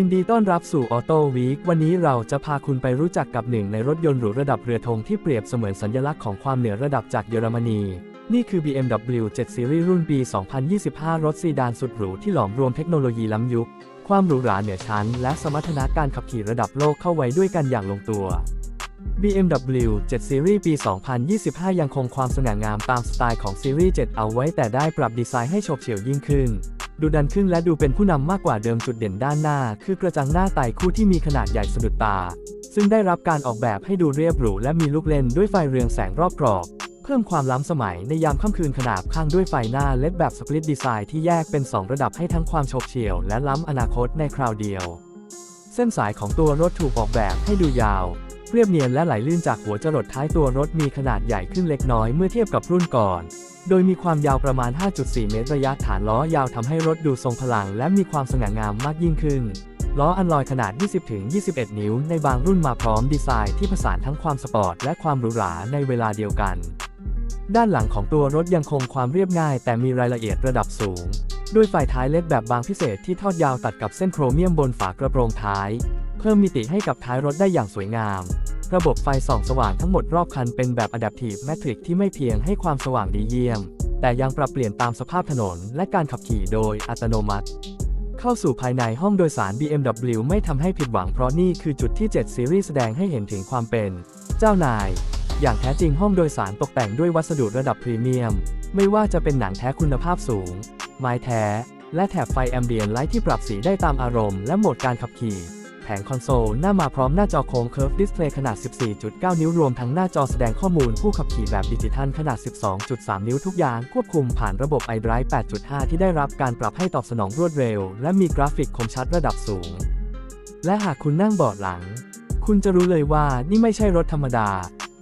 ยินดีต้อนรับสู่ออโต้วีควันนี้เราจะพาคุณไปรู้จักกับหนึ่งในรถยนต์หรูระดับเรือธงที่เปรียบเสมือนสัญลักษณ์ของความเหนือระดับจากเยอรมนี นี่คือ BMW 7 Series รุ่นปี 2025 รถซีดานสุดหรูที่หลอมรวมเทคโนโลยีล้ำยุค ความหรูหราเหนือชั้น และสมรรถนะการขับขี่ระดับโลกเข้าไว้ด้วยกันอย่างลงตัว BMW 7 Series ปี 2025 ยังคงความสง่างามตามสไตล์ของซีรีส์7เอาไว้แต่ได้ปรับดีไซน์ให้โฉบเฉี่ยวยิ่งขึ้น ดูดันขึ้นและดูเป็นผู้นำมากกว่าเดิมจุดเด่นด้านหน้า คือกระจังหน้าไต่คู่ที่มีขนาดใหญ่สะดุดตา ซึ่งได้รับการออกแบบให้ดูเรียบหรูและมีลูกเล่นด้วยไฟเรืองแสงรอบกรอบ เพิ่มความล้ำสมัยในยามค่ำคืนขนาบข้างด้วยไฟหน้าเล็ดแบบสปลิตดีไซน์ที่แยกเป็น 2 ระดับให้ทั้งความโฉบเฉี่ยวและล้ำอนาคตในคราวเดียว เส้นสายของตัวรถถูกออกแบบให้ดูยาว เรียบเนียนและไหลลื่นจากหัวจรดท้ายตัวรถมีขนาดใหญ่ขึ้นเล็กน้อยเมื่อเทียบกับรุ่นก่อน โดยมีความยาวประมาณ 5.4 เมตรระยะฐานล้อยาวทำให้รถดูทรงพลังและมีความสง่างามมากยิ่งขึ้น ล้ออันลอยขนาด 20-21 นิ้ว ในบางรุ่นมาพร้อมดีไซน์ที่ผสานทั้งความสปอร์ตและความหรูหราในเวลาเดียวกัน ด้านหลังของตัวรถยังคงความเรียบง่าย แต่มีรายละเอียดระดับสูง ด้วยไฟท้ายเล็ดแบบบางพิเศษที่ทอดยาวตัดกับเส้นโครเมียมบนฝากระโปรงท้าย เพิ่มมิติให้กับท้ายรถได้อย่างสวยงาม ระบบไฟส่องสว่างทั้งหมดรอบคันเป็นแบบ Adaptive Matrix ที่ไม่เพียงให้ความสว่างดีเยี่ยม แต่ยังปรับเปลี่ยนตามสภาพถนน และการขับขี่โดยอัตโนมัติ เข้าสู่ภายในห้องโดยสาร BMW ไม่ทำให้ผิดหวังเพราะนี่คือจุดที่ 7 ซีรีส์แสดงให้เห็นถึงความเป็น เจ้านาย อย่างแท้จริงห้องโดยสารตกแต่งด้วยวัสดุระดับพรีเมียม ไม่ว่าจะเป็นหนังแท้คุณภาพสูง ไม้แท้ และแถบไฟแอมเบียนไลท์ที่ปรับสีได้ตามอารมณ์และโหมดการขับขี่ ผงคอนโซล หน้ามาพร้อมหน้าจอโค้งเคิร์ฟดิสเพลย์ขนาด 14.9 นิ้วรวมทั้งหน้าจอแสดงข้อมูลผู้ขับขี่แบบดิจิทัลขนาด 12.3 นิ้วทุกอย่างควบคุมผ่านระบบ iDrive 8.5 ที่ได้รับการปรับให้ตอบสนองรวดเร็ว และมีกราฟิกคมชัดระดับสูง และหากคุณนั่งเบาะหลัง คุณจะรู้เลยว่านี่ไม่ใช่รถธรรมดา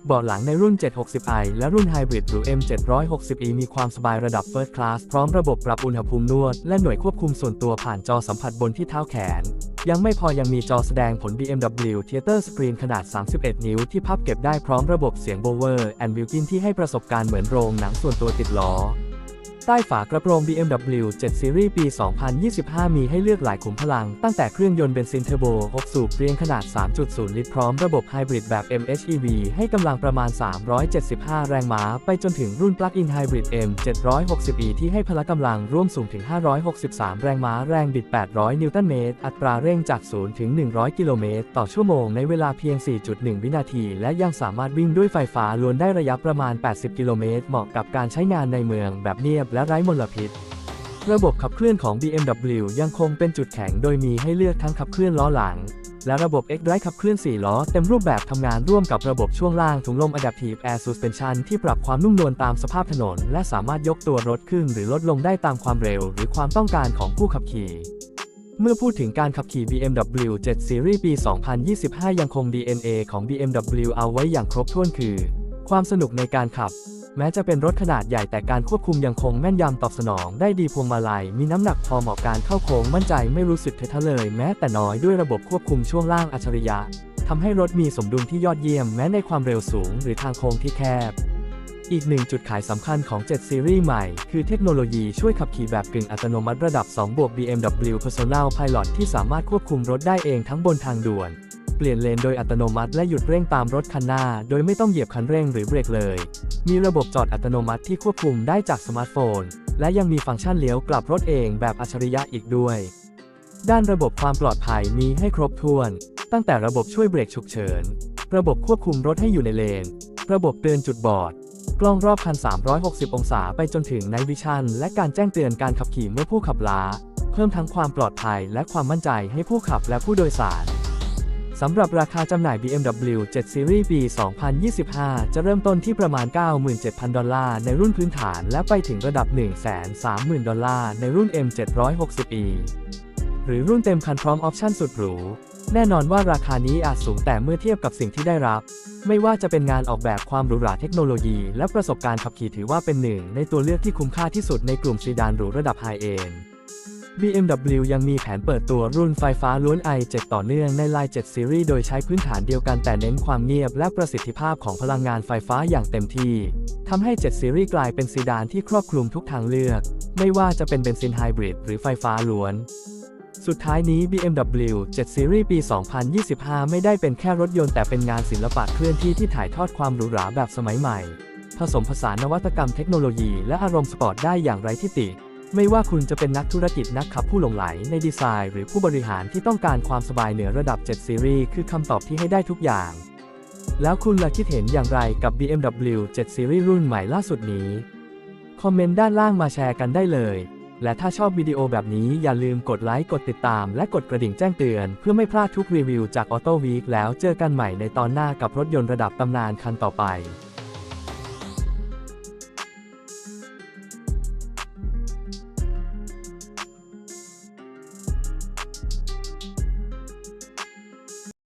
เบาะหลังในรุ่น 760i และรุ่น Hybrid หรือ M760e มีความสบายระดับ First Class พร้อมระบบปรับอุณหภูมินวด และหน่วยควบคุมส่วนตัวผ่านจอสัมผัสบนที่เท้าแขน ยังไม่พอยังมีจอแสดงผล BMW Theater Screen ขนาด 31 นิ้วที่พับเก็บได้พร้อมระบบเสียง Bower and Wilkin ที่ให้ประสบการณ์เหมือนโรงหนังส่วนตัวติดล้อ ใต้ฝากระโปรง BMW 7 Series ปี 2025 มีให้เลือกหลายขุมพลัง ตั้งแต่เครื่องยนต์เบนซินเทอร์โบ 6 สูบเรียงขนาด 3.0 ลิตร พร้อมระบบไฮบริดแบบ MHEV ให้กำลังประมาณ 375 แรงม้า ไปจนถึงรุ่น Plug-in Hybrid M760e ที่ให้พละกำลังร่วมสูงถึง 563 แรงม้า แรงบิด 800 นิวตันเมตร อัตราเร่งจาก 0 ถึง 100 กิโลเมตร ต่อชั่วโมงในเวลาเพียง 4.1 วินาที และยังสามารถวิ่งด้วยไฟฟ้าล้วนได้ระยะประมาณ 80 กิโลเมตร เหมาะกับการใช้งานในเมืองแบบเนียบและไร้มลพิษ ระบบขับเคลื่อนของ BMW ยังคงเป็นจุดแข็งโดยมีให้เลือกทั้งขับเคลื่อนล้อหลัง และระบบ X-Drive ขับเคลื่อน 4 ล้อเต็มรูปแบบทำงานร่วมกับระบบช่วงล่างถุงลม Adaptive Air Suspension ที่ปรับความนุ่มนวลตามสภาพถนน และสามารถยกตัวรถขึ้นหรือลดลงได้ตามความเร็ว หรือความต้องการของผู้ขับขี่เมื่อพูดถึงการขับขี่ BMW 7 Series ปี 2025 ยังคง DNA ของ BMW เอาไว้อย่างครบถ้วนคือ ความสนุกในการขับ แม้จะเป็นรถขนาดใหญ่แต่การควบคุมยังคงแม่นยำตอบสนองได้ดีพวงมาลัย มีน้ำหนักพอเหมาะการเข้าโค้งมั่นใจไม่รู้สึกเทอะทะเลย แม้แต่น้อยด้วยระบบควบคุมช่วงล่างอัจฉริยะทำให้รถมีสมดุลที่ยอดเยี่ยมแม้ในความเร็วสูงหรือทางโค้งที่แคบอีกหนึ่งจุดขายสำคัญของ 7 ซีรีส์ใหม่ คือเทคโนโลยีช่วยขับขี่แบบกึ่งอัตโนมัติระดับ 2 บวก BMW Personal Pilot ที่สามารถควบคุมรถได้เองทั้งบนทางด่วน เปลี่ยนเลนโดยอัตโนมัติและหยุดเร่งตามรถคันหน้า โดยไม่ต้องเหยียบคันเร่งหรือเบรกเลย มีระบบจอดอัตโนมัติที่ควบคุมได้จากสมาร์ทโฟน และยังมีฟังก์ชันเลี้ยวกลับรถเองแบบอัจฉริยะอีกด้วย ด้านระบบความปลอดภัยมีให้ครบถ้วน ตั้งแต่ระบบช่วยเบรกฉุกเฉิน ระบบควบคุมรถให้อยู่ในเลน ระบบเตือนจุดบอด กล้องรอบคัน 360 องศาไปจนถึง Night Vision และการแจ้งเตือนการขับขี่เมื่อผู้ขับล้า เพิ่มทั้งความปลอดภัยและความมั่นใจให้ผู้ขับและผู้โดยสาร สำหรับราคาจำหน่าย BMW 7 Series ปี2025 จะเริ่มต้นที่ประมาณ 97,000 ดอลลาร์ในรุ่นพื้นฐาน และไปถึงระดับ 130,000 ดอลลาร์ในรุ่น M760e หรือรุ่นเต็มคันพร้อมออปชั่นสุดหรู แน่นอนว่าราคานี้อาจสูงแต่เมื่อเทียบกับสิ่งที่ได้รับ ไม่ว่าจะเป็นงานออกแบบความหรูหราเทคโนโลยี และประสบการณ์ขับขี่ถือว่าเป็นหนึ่งในตัวเลือกที่คุ้มค่าที่สุดในกลุ่มซีดานหรูระดับไฮเอนด์ BMW ยังมีแผนเปิดตัวรุ่นไฟฟ้าล้วน i7 ต่อเนื่องในไลน์7 Series โดยใช้พื้นฐานเดียวกันแต่เน้นความเงียบและประสิทธิภาพของพลังงานไฟฟ้าอย่างเต็มที่ทำให้ 7 Series กลายเป็นซีดานที่ครอบคลุมทุกทางเลือก ไม่ว่าจะเป็นเบนซินไฮบริดหรือไฟฟ้าล้วนสุดท้ายนี้ BMW 7 Series ปี 2025 ไม่ได้เป็นแค่รถยนต์แต่เป็นงานศิลปะเคลื่อนที่ที่ถ่ายทอดความหรูหราแบบสมัยใหม่ ผสมผสานนวัตกรรมเทคโนโลยีและอารมณ์สปอร์ตได้อย่างไร้ที่ติ ไม่ว่าคุณจะเป็นนักธุรกิจนักขับผู้หลงไหลในดีไซน์ หรือผู้บริหารที่ต้องการความสบายเหนือระดับ7 Series คือคำตอบที่ให้ได้ทุกอย่าง แล้วคุณล่ะคิดเห็นอย่างไรกับ BMW 7 Series รุ่นใหม่ล่าสุดนี้ คอมเมนต์ด้านล่างมาแชร์กันได้เลย และถ้าชอบวิดีโอแบบนี้อย่าลืมกดไลค์กดติดตาม และกดกระดิ่งแจ้งเตือน เพื่อไม่พลาดทุกรีวิวจาก Auto Week แล้วเจอกันใหม่ในตอนหน้ากับรถยนต์ระดับตำนานคันต่อไป